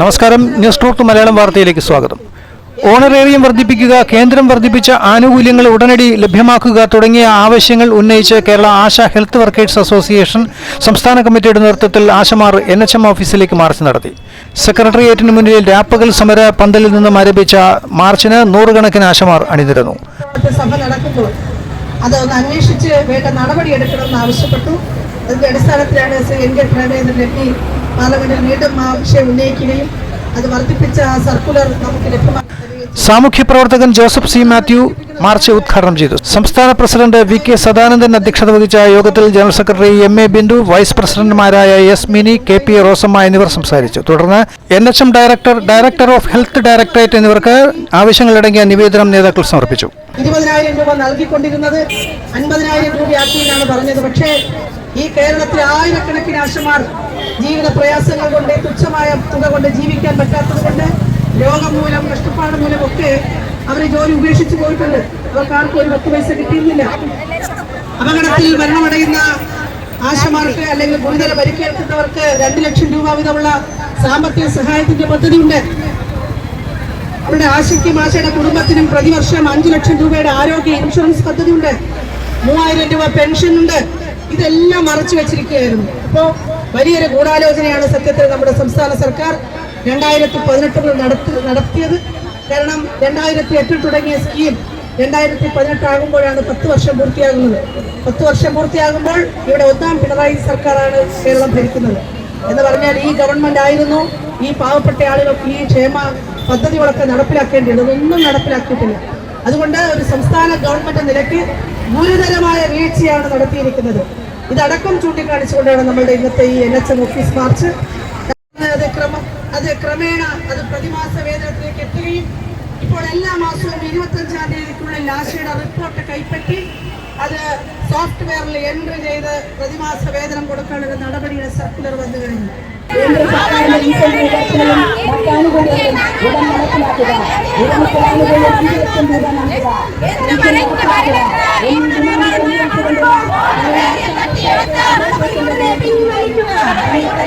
നമസ്കാരം. News talk Malayalam വാർത്തയിലേക്ക് സ്വാഗതം. ഓണറേറിയം വർദ്ധിപ്പിക്കുക കേന്ദ്രം വർദ്ധിപ്പിച്ച ആനുകൂല്യങ്ങൾ ഉടനടി ലഭ്യമാക്കുക തുടങ്ങിയ ആവശ്യങ്ങൾ ഉന്നയിച്ച് Kerala ASHA health workers association സംസ്ഥാന കമ്മിറ്റിയുടെ നേതൃത്വത്തിൽ ആശമാർ എൻ എച്ച് എം ഓഫീസിലേക്ക് മാർച്ച് നടത്തി. സെക്രട്ടേറിയറ്റിന് മുന്നിൽ രാപ്പകൽ സമര പന്തലിൽ നിന്നും ആരംഭിച്ച മാർച്ചിന് നൂറുകണക്കിന് ആശമാർ അണിനിരന്നു. സഭ നടക്കുമ്പോൾ അന്വേഷിച്ച് വേണ്ട നടപടി എടുക്കണമെന്ന് ആവശ്യപ്പെട്ടു. അതിന്റെ അടിസ്ഥാനത്തിലാണ് എൻ കെ പ്രണേന്ദ്രൻ എം പാർലമെന്റിൽ വീണ്ടും ആ വിഷയം ഉന്നയിക്കുകയും അത് വർദ്ധിപ്പിച്ച സർക്കുലർ നമുക്ക് സാമൂഹ്യ പ്രവർത്തകൻ ജോസഫ് സി മാത്യു മാർച്ച് ഉദ്ഘാടനം ചെയ്തു. സംസ്ഥാന പ്രസിഡന്റ് വി കെ സദാനന്ദൻ അധ്യക്ഷത വഹിച്ച യോഗത്തിൽ general secretary M A Bindu vice പ്രസിഡന്റുമാരായ S Mini K P Rosamma എന്നിവർ സംസാരിച്ചു. തുടർന്ന് N H M director director of health directorate എന്നിവർക്ക് ആവശ്യങ്ങളടങ്ങിയ നിവേദനം നേതാക്കൾ സമർപ്പിച്ചു. ഇരുപതിനായിരം രൂപ നൽകിക്കൊണ്ടിരുന്നത് അൻപതിനായിരം രൂപയാക്കി എന്നാണ് പറഞ്ഞത്. പക്ഷേ ഈ കേരളത്തിൽ ആയിരക്കണക്കിന് ആശമാർ ജീവിത പ്രയാസങ്ങൾ കൊണ്ട് തുച്ഛമായ തുക കൊണ്ട് ജീവിക്കാൻ പറ്റാത്തത് കൊണ്ട് രോഗം മൂലം കഷ്ടപ്പാട് മൂലം ഒക്കെ ജോലി ഉപേക്ഷിച്ചു പോയിട്ടുണ്ട്. അവർക്ക് ആർക്കും ഒരു പത്ത് പൈസ കിട്ടിയിരുന്നില്ല. അപകടത്തിൽ മരണമടയുന്ന ആശമാർക്ക് അല്ലെങ്കിൽ ഗുരുതര പരിക്കേൽക്കുന്നവർക്ക് രണ്ട് ലക്ഷം രൂപ വീതമുള്ള സാമ്പത്തിക സഹായത്തിന്റെ പദ്ധതി ഉണ്ട് അവരുടെ ആശയ്ക്കും ആശയുടെ കുടുംബത്തിനും പ്രതിവർഷം അഞ്ചു ലക്ഷം രൂപയുടെ ആരോഗ്യ ഇൻഷുറൻസ് പദ്ധതി ഉണ്ട് മൂവായിരം രൂപ പെൻഷൻ ഉണ്ട് ഇതെല്ലാം മറച്ചു വെച്ചിരിക്കുകയായിരുന്നു. അപ്പോൾ വലിയൊരു ഗൂഢാലോചനയാണ് സത്യത്തിൽ നമ്മുടെ സംസ്ഥാന സർക്കാർ രണ്ടായിരത്തി പതിനെട്ടിൽ നടത്തി നടത്തിയത്. കാരണം രണ്ടായിരത്തി എട്ടിൽ തുടങ്ങിയ സ്കീം രണ്ടായിരത്തി പതിനെട്ടാകുമ്പോഴാണ് പത്ത് വർഷം പൂർത്തിയാകുന്നത്. പത്ത് വർഷം പൂർത്തിയാകുമ്പോൾ ഇവിടെ ഒന്നാം പിണറായി സർക്കാരാണ് കേരളം ഭരിക്കുന്നത്. എന്ന് പറഞ്ഞാൽ ഈ ഗവൺമെന്റ് ആയിരുന്നു. ഈ പാവപ്പെട്ട ആളുകൾക്ക് ഈ ക്ഷേമ പദ്ധതികളൊക്കെ നടപ്പിലാക്കേണ്ടത്. അതൊന്നും നടപ്പിലാക്കിയിട്ടില്ല. അതുകൊണ്ട് ഒരു സംസ്ഥാന ഗവൺമെന്റ് നിലയ്ക്ക് ഗുരുതരമായ വീഴ്ചയാണ് നടത്തിയിരിക്കുന്നത്. ഇതടക്കം ചൂണ്ടിക്കാണിച്ചുകൊണ്ടാണ് നമ്മളുടെ ഇന്നത്തെ ഈ N H M office march അത് ക്രമ അത് ക്രമേണ അത് പ്രതിമാസ വേതനത്തിലേക്ക് എത്തുകയും ഇപ്പോൾ എല്ലാ മാസവും ഇരുപത്തഞ്ചാം തീയതിക്കുള്ളിൽ ആശയുടെ റിപ്പോർട്ട് കൈപ്പറ്റി അത് സോഫ്റ്റ്വെയറിൽ എൻട്രി ചെയ്ത് പ്രതിമാസ വേതനം കൊടുക്കാനുള്ള നടപടിയുടെ സർക്കുലർ വന്നു കഴിഞ്ഞു. കേന്ദ്ര സർക്കാരിന്റെ